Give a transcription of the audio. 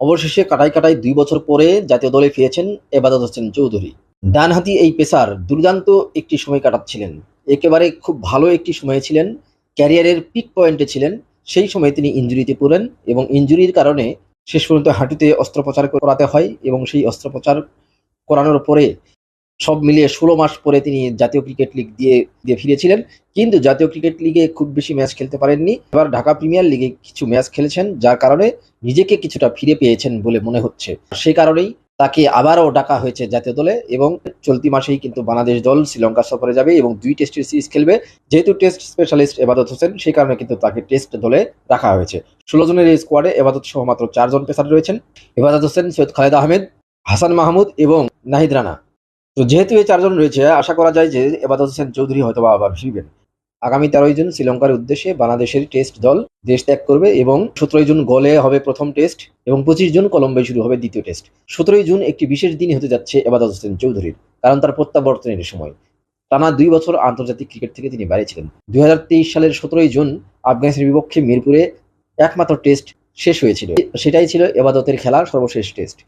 অবশেষে কাটাই কাটাই দুই বছর পরে জাতীয় দলে ফিরেছেন এবাদত হোসেন চৌধুরী। ডানহাতি এই পেসার দুর্দান্ত একটি সময় কাটাচ্ছিলেন। একেবারে খুব ভালো একটি সময়ে ছিলেন, ক্যারিয়ারের পিক পয়েন্টে ছিলেন, সেই সময় তিনি ইঞ্জুরিতে পড়েন এবং ইঞ্জুরির কারণে শেষ পর্যন্ত হাঁটুতে অস্ত্রোপচার করাতে হয় এবং সেই অস্ত্রোপচার করানোর পরে সব মিলিয়ে ষোলো মাস পরে তিনি জাতীয় ক্রিকেট লিগ দিয়ে দিয়ে ফিরেছিলেন। কিন্তু জাতীয় ক্রিকেট লিগে খুব বেশি ম্যাচ খেলতে পারেননি। এবার ঢাকা প্রিমিয়ার লিগে কিছু ম্যাচ খেলেছেন, যার কারণে নিজেকে কিছুটা ফিরে পেয়েছেন বলে মনে হচ্ছে। সেই কারণেই তাকে আবারও ডাকা হয়েছে জাতীয় দলে এবং চলতি মাসেই কিন্তু বাংলাদেশ দল শ্রীলঙ্কা সফরে যাবে এবং দুই টেস্টের সিরিজ খেলবে। যেহেতু টেস্ট স্পেশালিস্ট এবাদত হোসেন সেই কারণে কিন্তু তাকে টেস্ট দলে রাখা হয়েছে। ষোলো জনের এই স্কোয়াডে এবাদত সহ মাত্র চারজন পেসার রয়েছেন। এবাদত হোসেন সৈয়দ খালেদ আহমেদ, হাসান মাহমুদ এবং নাহিদ রানা। তো যেহেতু এই চারজন রয়েছে, আশা করা যায় যে এবাদত হোসেন চৌধুরী হয়তো বা আবার ফিরবেন। আগামী তেরোই জুন শ্রীলঙ্কার উদ্দেশ্যে বাংলাদেশের টেস্ট দল দেশ ত্যাগ করবে এবং সতেরোই জুন গলে হবে প্রথম টেস্ট এবং পঁচিশ জুন কলম্বোয় শুরু হবে দ্বিতীয় টেস্ট। সতেরোই জুন একটি বিশেষ দিন হতে যাচ্ছে এবাদত হোসেন চৌধুরীর, কারণ তার প্রত্যাবর্তনের সময়। টানা দুই বছর আন্তর্জাতিক ক্রিকেট থেকে তিনি বাইরে ছিলেন। দুই হাজার তেইশ সালের সতেরোই জুন আফগানিস্তানের বিপক্ষে মিরপুরে একমাত্র টেস্ট শেষ হয়েছিল। সেটাই ছিল এবাদতের খেলা সর্বশেষ টেস্ট।